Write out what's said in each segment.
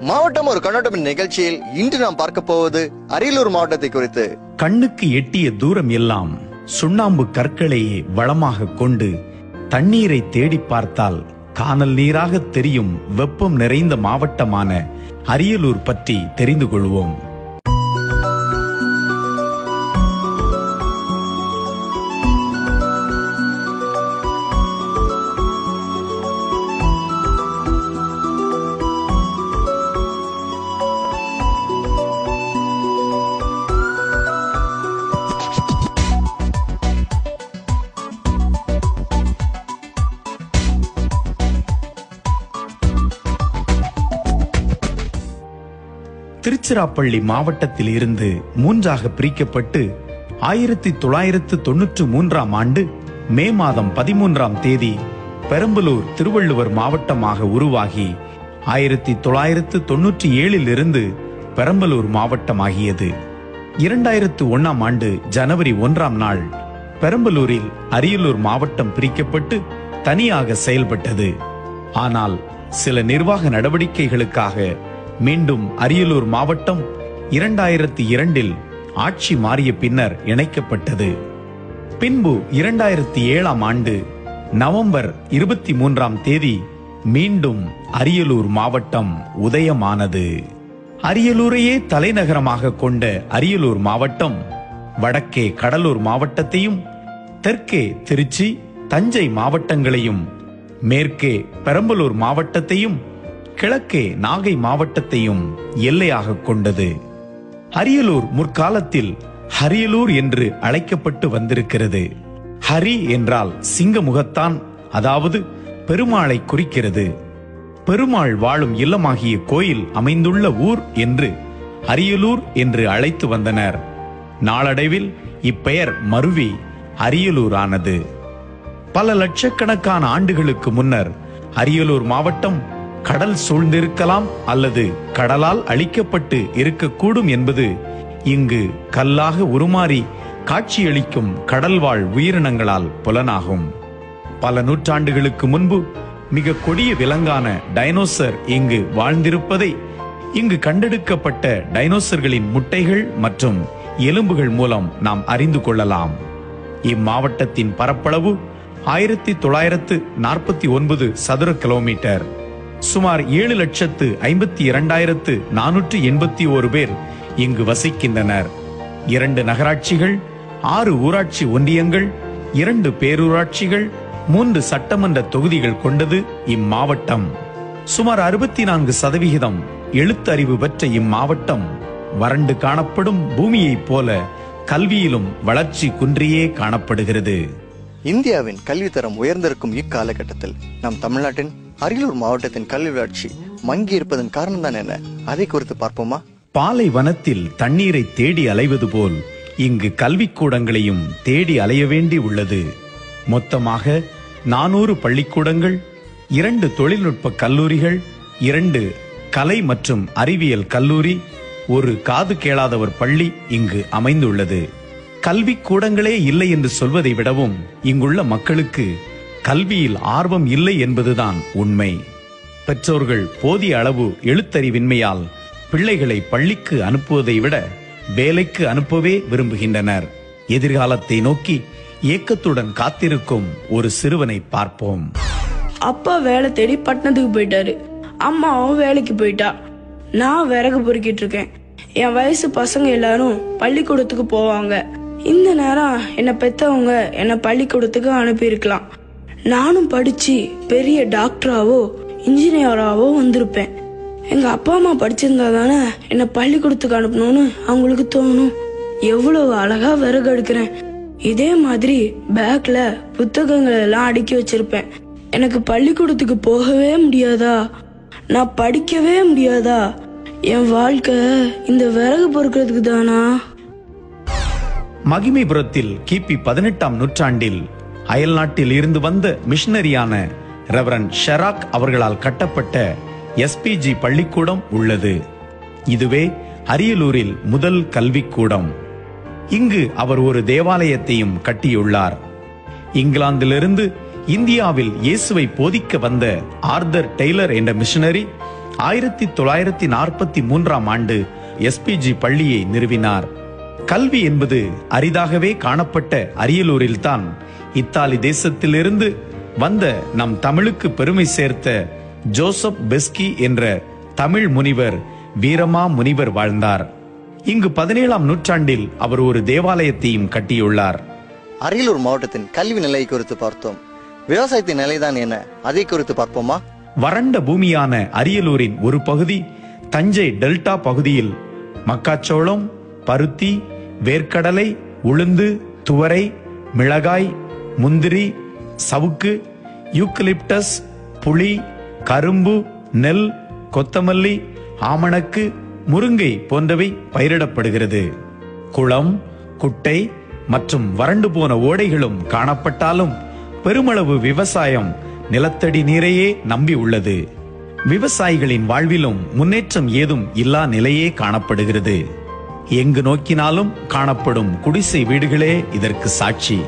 மாவட்டம் ஒரு கண்ணோட்டம் நிகழ்ச்சியில் இன்று நாம் பார்க்க போவது அரியலூர் மாவட்டத்தை குறித்து. கண்ணுக்கு எட்டிய தூரம் எல்லாம் சுண்ணாம்பு கற்களையே வளமாக கொண்டு தண்ணீரை தேடி பார்த்தால் கானல் நீராக தெரியும் வெப்பம் நிறைந்த மாவட்டமான அரியலூர் பற்றி தெரிந்து கொள்வோம். திருச்சிராப்பள்ளி மாவட்டத்தில் இருந்து மூன்றாக பிரிக்கப்பட்டு ஆயிரத்தி தொள்ளாயிரத்து தொன்னூற்று மூன்றாம் ஆண்டு மே மாதம் பதிமூன்றாம் தேதி பெரம்பலூர் திருவள்ளுவர் மாவட்டமாக உருவாகி ஆயிரத்தி தொள்ளாயிரத்து தொன்னூற்றி ஏழில் இருந்து பெரம்பலூர் மாவட்டமாகியது. இரண்டாயிரத்து ஒன்னாம் ஆண்டு ஜனவரி ஒன்றாம் நாள் பெரம்பலூரில் அரியலூர் மாவட்டம் பிரிக்கப்பட்டு தனியாக செயல்பட்டது. ஆனால் சில நிர்வாக நடவடிக்கைகளுக்காக மீண்டும் அரியலூர் மாவட்டம் இரண்டாயிரத்தி இரண்டில் ஆட்சி மாறிய பின்னர் இணைக்கப்பட்டது. பின்பு இரண்டாயிரத்தி ஏழாம் ஆண்டு நவம்பர் இருபத்தி மூன்றாம் தேதி மீண்டும் அரியலூர் மாவட்டம் உதயமானது. அரியலூரையே தலைநகரமாக கொண்ட அரியலூர் மாவட்டம் வடக்கே கடலூர் மாவட்டத்தையும் தெற்கே திருச்சி தஞ்சை மாவட்டங்களையும் மேற்கே பெரம்பலூர் மாவட்டத்தையும் கிழக்கே நாகை மாவட்டத்தையும் எல்லையாக கொண்டது. அரியலூர் முற்காலத்தில் ஹரியலூர் என்று அழைக்கப்பட்டு வந்திருக்கிறது. ஹரி என்றால் சிங்க முகத்தான் அதாவது பெருமாளை குறிக்கிறது. பெருமாள் வாழும் இல்லமாகிய கோயில் அமைந்துள்ள ஊர் என்று அரியலூர் என்று அழைத்து வந்தனர். நாளடைவில் இப்பெயர் மருவி அரியலூர் ஆனது பல லட்சக்கணக்கான ஆண்டுகளுக்கு முன்னர் அரியலூர் மாவட்டம் கடல் சூழ்ந்திருக்கலாம் அல்லது கடலால் அழிக்கப்பட்டு இருக்கக்கூடும் என்பது இங்கு கல்லாக உருமாறி காட்சியளிக்கும் கடல்வாழ் உயிரினங்களால் புலனாகும். பல நூற்றாண்டுகளுக்கு முன்பு மிக கொடிய விலங்கான டைனோசர் இங்கு வாழ்ந்திருப்பதை இங்கு கண்டெடுக்கப்பட்ட டைனோசர்களின் முட்டைகள் மற்றும் எலும்புகள் மூலம் நாம் அறிந்து கொள்ளலாம். இம்மாவட்டத்தின் பரப்பளவு ஆயிரத்தி தொள்ளாயிரத்து நாற்பத்தி ஒன்பது சதுர கிலோமீட்டர். சுமார் ஏழு லட்சத்து ஐம்பத்தி இரண்டாயிரத்து நானூற்று எண்பத்தி ஓரு பேர் இங்கு வசிக்கின்றனர். இரண்டு நகராட்சிகள் ஆறு ஊராட்சி ஒன்றியங்கள் இரண்டு பேரூராட்சிகள் மூன்று சட்டமன்ற தொகுதிகள் கொண்டது இம்மாவட்டம். சுமார் அறுபத்தி நான்கு சதவிகிதம் எழுத்தறிவு பெற்ற இம்மாவட்டம். வறண்டு காணப்படும் பூமியைப் போல கல்வியிலும் வளர்ச்சி குன்றியே காணப்படுகிறது. இந்தியாவின் கல்வித்தரம் உயர்ந்திருக்கும் இக்காலகட்டத்தில் நம் தமிழ்நாட்டின் அரியலூர் மாவட்டத்தின் கல்வி வளர்ச்சி மங்கி இருப்பதன் காரணம் தான் என்ன? அதை குறித்து பார்ப்போமா? பாலைவனத்தில் தண்ணீரை தேடி அலைவது போல் இங்கு கல்விக்கூடங்களையும் தேடி அலைய வேண்டி உள்ளது. மொத்தமாக நானூறு பள்ளிக்கூடங்கள் இரண்டு தொழில்நுட்ப கல்லூரிகள் இரண்டு கலை மற்றும் அறிவியல் கல்லூரி ஒரு காது கேளாதவர் பள்ளி இங்கு அமைந்துள்ளது. கல்வி கூடங்களே இல்லை என்று சொல்வதை விடவும் இங்குள்ள மக்களுக்கு கல்வியில் ஆர்வம் இல்லை என்பதுதான் உண்மை. பெற்றோர்கள் போதிய அளவு எழுத்தறிவின்மையால் பிள்ளைகளை பள்ளிக்கு அனுப்புவதை விட வேலைக்கு அனுப்பவே விரும்புகின்றனர். எதிர்காலத்தை நோக்கி ஏக்கத்துடன் காத்திருக்கும் ஒரு சிறுவனை பார்ப்போம். அப்பா வேலை தேடி பட்டணத்துக்கு போயிட்டாரு. அம்மாவும் வேலைக்கு போயிட்டா. நான் விறகு பொறுக்கிட்டு இருக்கேன். என் வயசு பசங்க எல்லாரும் பள்ளிக்கூடத்துக்கு போவாங்க. இந்த நேரம் என்னை பெத்தவங்க என்னை பள்ளிக்கூடத்துக்கு அனுப்பியிருக்கலாம். நானும் படிச்சு பெரிய டாக்டராவோ இன்ஜினியராகவோ வந்திருப்பேன். எங்கள் அப்பா அம்மா படிச்சிருந்தா தானே என்னை பள்ளிக்கூடத்துக்கு அனுப்பணும்னு அவங்களுக்கு தோணும். எவ்வளவு அழகா விறகு எடுக்கிறேன் இதே மாதிரி பேக்ல புத்தகங்கள் எல்லாம் அடுக்கி வச்சிருப்பேன். எனக்கு பள்ளிக்கூடத்துக்கு போகவே முடியாதா? நான் படிக்கவே முடியாதா? என் வாழ்க்கை இந்த விறகு பொறுக்கிறதுக்கு தானா? மகிமைபுரத்தில் கிபி பதினெட்டாம் நூற்றாண்டில் அயல்நாட்டில் இருந்து வந்த மிஷனரியான ரெவரன் ஷெராக் அவர்களால் கட்டப்பட்ட எஸ்பிஜி பள்ளிக்கூடம் உள்ளது. இதுவே அரியலூரில் முதல் கல்விக்கூடம். இங்கு அவர் ஒரு தேவாலயத்தையும் கட்டியுள்ளார். இங்கிலாந்திலிருந்து இந்தியாவில் இயேசுவை போதிக்க வந்த ஆர்தர் டெய்லர் என்ற மிஷனரி ஆயிரத்தி தொள்ளாயிரத்தி நாற்பத்தி மூன்றாம் ஆண்டு எஸ்பிஜி பள்ளியை நிறுவினார். கல்வி என்பது அரிதாகவே காணப்பட்ட அரியலூரில்தான் இத்தாலி தேசத்திலிருந்து வந்த நம் தமிழுக்கு பெருமை சேர்த்த ஜோசப் பெஸ்கி என்ற தமிழ் முனிவர் வீரமா முனிவர் வாழ்ந்தார். இங்கு பதினேழாம் நூற்றாண்டில் அவர் ஒரு தேவாலயத்தையும் கட்டியுள்ளார். அரியலூர் மாவட்டத்தின் கல்வி நிலை குறித்து பார்த்தோம். விவசாயத்தின் நிலைதான் என்ன அதை குறித்து பார்ப்போமா? வறண்ட பூமியான அரியலூரின் ஒரு பகுதி தஞ்சை டெல்டா பகுதியில் மக்காச்சோளம் பருத்தி வேர்க்கடலை உளுந்து துவரை மிளகாய் முந்திரி சவுக்கு யூக்கலிப்டஸ் புளி கரும்பு நெல் கொத்தமல்லி ஆமணக்கு முருங்கை போன்றவை பயிரிடப்படுகிறது. குளம் குட்டை மற்றும் வறண்டு போன ஓடைகளும் காணப்பட்டாலும் பெருமளவு விவசாயம் நிலத்தடி நீரையே நம்பி உள்ளது. விவசாயிகளின் வாழ்விலும் முன்னேற்றம் ஏதும் இல்லா நிலையே காணப்படுகிறது. எங்கு நோக்கினாலும் காணப்படும் குடிசை வீடுகளே இதற்கு சாட்சி.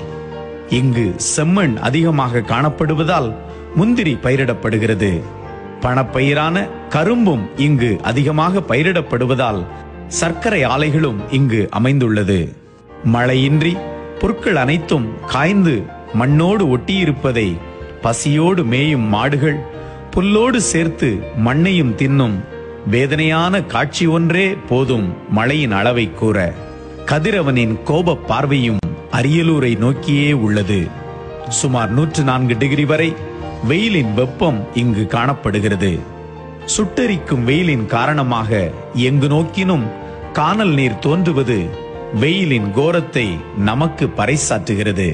இங்கு செம்மண் அதிகமாக காணப்படுவதால் முந்திரி பயிரிடப்படுகிறது. பணப்பயிரான கரும்பும் இங்கு அதிகமாக பயிரிடப்படுவதால் சர்க்கரை ஆலைகளும் இங்கு அமைந்துள்ளது. மழையின்றி பொருட்கள் அனைத்தும் காய்ந்து மண்ணோடு ஒட்டியிருப்பதை பசியோடு மேயும் மாடுகள் புல்லோடு சேர்த்து மண்ணையும் தின்னும். வேதனையான காட்சி ஒன்றே போதும் மழையின் அளவை கூற. கதிரவனின் கோப பார்வையும் அரியலூரை நோக்கியே உள்ளது. சுமார் நூற்று நான்கு டிகிரி வரை வெயிலின் வெப்பம் இங்கு காணப்படுகிறது. சுட்டெரிக்கும் வெயிலின் காரணமாக எங்கு நோக்கினும் கானல் நீர் தோன்றுவது வெயிலின் கோரத்தை நமக்கு பறைசாற்றுகிறது.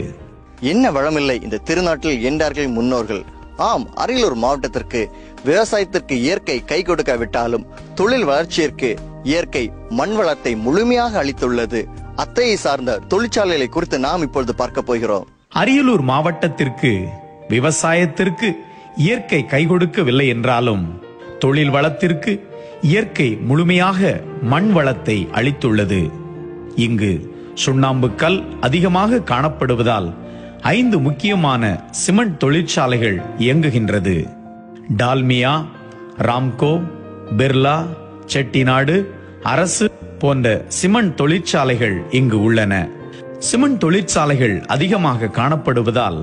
என்ன வளமில்லை இந்த திருநாட்டில் என்றார்கள் முன்னோர்கள். ஆம் அரியலூர் மாவட்டத்திற்கு விவசாயத்திற்கு இயற்கை கை கொடுக்காவிட்டாலும் தொழில் வளர்ச்சியிற்கு இயற்கை மண் வளத்தை முழுமையாக அளித்துள்ளது. அத்தையை சார்ந்த தொழிற்சாலைகளை குறித்து நாம் இப்பொழுது பார்க்க போகிறோம். அரியலூர் மாவட்டத்திற்கு விவசாயத்திற்கு இயற்கை கை கொடுக்கவில்லை என்றாலும் தொழில் வளத்திற்கு இயற்கை முழுமையாக மண் வளத்தை அளித்துள்ளது. இங்கு சுண்ணாம்பு கல் அதிகமாக காணப்படுவதால் ஐந்து முக்கியமான சிமெண்ட் தொழிற்சாலைகள் இயங்குகின்றது. டால்மியா ராம்கோ பிர்லா செட்டிநாடு அரசு போன்ற சிமெண்ட் தொழிற்சாலைகள் இங்கு உள்ளன. சிமெண்ட் தொழிற்சாலைகள் அதிகமாக காணப்படுவதால்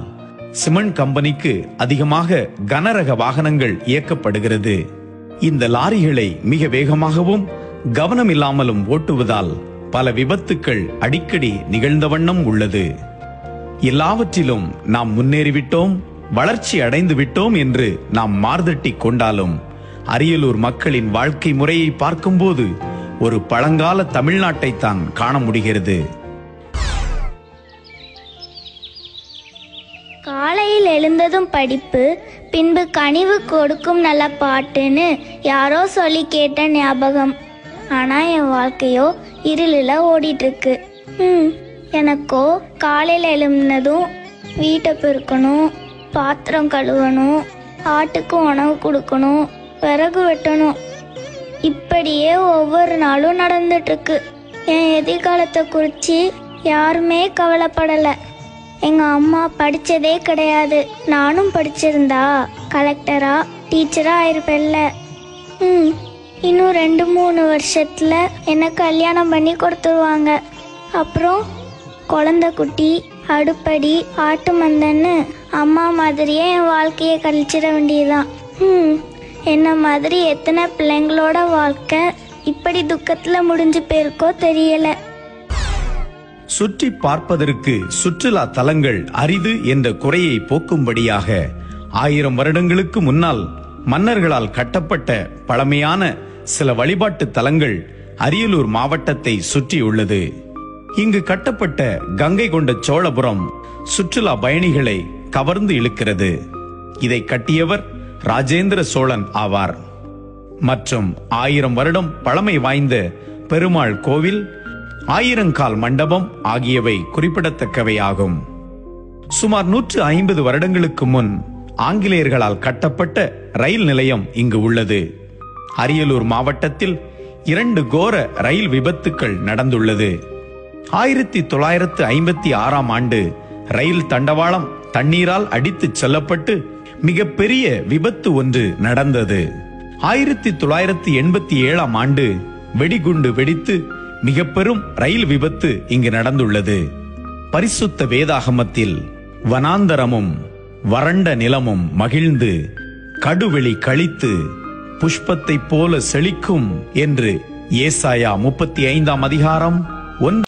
சிமெண்ட் கம்பெனிக்கு அதிகமாக கனரக வாகனங்கள் இயக்கப்படுகிறது. இந்த லாரிகளை மிக வேகமாகவும் கவனமில்லாமலும் ஓட்டுவதால் பல விபத்துக்கள் அடிக்கடி நிகழ்ந்த வண்ணம் உள்ளது. எல்லாவற்றிலும் நாம் முன்னேறிவிட்டோம் வளர்ச்சி அடைந்து விட்டோம் என்று நாம் மார்தட்டி கொண்டாலும் அரியலூர் மக்களின் வாழ்க்கை முறையை பார்க்கும்போது ஒரு பழங்கால தமிழ்நாட்டை தான் காண முடிகிறது. காலையில் எழுந்ததும் படிப்பு பின்பு கனிவு கொடுக்கும் நல்ல பாட்டுன்னு யாரோ சொல்லி கேட்ட ஞாபகம். ஆனா என் வாழ்க்கையோ இருளில் ஓடிட்டு இருக்கு ம் எனக்கோ காலையில் எழுந்ததும் வீட்டை பெருக்கணும் பாத்திரம் கழுவணும் ஆட்டுக்கு உணவு கொடுக்கணும் விறகு வெட்டணும் இப்படியே ஒவ்வொரு நாளும் நடந்துட்டுருக்கு. என் எதிர்காலத்தை குறித்து யாருமே கவலைப்படலை. எங்கள் அம்மா படித்ததே கிடையாது. நானும் படிச்சிருந்தா. கலெக்டரா டீச்சரா ஆயிருப்பேன்ல ம் இன்னும் ரெண்டு மூணு வருஷத்தில் என்ன கல்யாணம் பண்ணி கொடுத்துருவாங்க. அப்புறம் குழந்த குட்டி அடுப்படி ஆட்டு மந்தன்னு அம்மா மாதிரியே என் வாழ்க்கையை கழிச்சிட வேண்டியதுதான். ம். என்ன மாதிரி எத்தனை பிள்ளைங்களோட வாழ்க்கை இப்படி துக்கத்துல முடிஞ்சு போயிருக்கோ தெரியல. சுற்றி பார்ப்பதற்கு சுற்றுலா தலங்கள் அரிது என்ற குறையை போக்கும்படியாக ஆயிரம் வருடங்களுக்கு முன்னால் மன்னர்களால் கட்டப்பட்ட பழமையான சில வழிபாட்டு தலங்கள் அரியலூர் மாவட்டத்தை சுற்றியுள்ளது இங்கு கட்டப்பட்ட கங்கை கொண்ட சோழபுரம் சுற்றுலா பயணிகளை கவர்ந்து இழுக்கிறது. இதை கட்டியவர் ராஜேந்திர சோழன் ஆவார். மற்றும் ஆயிரம் வருடம் பழமை வாய்ந்த பெருமாள் கோவில் ஆயிரங்கால் மண்டபம் ஆகியவை குறிப்பிடத்தக்கவை ஆகும் சுமார் நூற்று ஐம்பது வருடங்களுக்கு முன் ஆங்கிலேயர்களால் கட்டப்பட்ட ரயில் நிலையம் இங்கு உள்ளது. அரியலூர் மாவட்டத்தில் இரண்டு கோர ரயில் விபத்துக்கள் நடந்துள்ளது. ஆயிரத்தி தொள்ளாயிரத்து ஐம்பத்தி ஆறாம் ஆண்டு ரயில் தண்டவாளம் தண்ணீரால் அடித்துச் செல்லப்பட்டு மிகப்பெரிய விபத்து ஒன்று நடந்தது. ஆயிரத்தி தொள்ளாயிரத்தி எண்பத்தி ஏழாம் ஆண்டு வெடிகுண்டு வெடித்து மிக பெரும் ரயில் விபத்து இங்கு நடந்துள்ளது. பரிசுத்த வேதாகமத்தில் வனாந்தரமும் வறண்ட நிலமும் மகிழ்ந்து கடுவெளி கழித்து புஷ்பத்தைப் போல செழிக்கும் என்று ஏசாயா முப்பத்தி ஐந்தாம் அதிகாரம் ஒன்று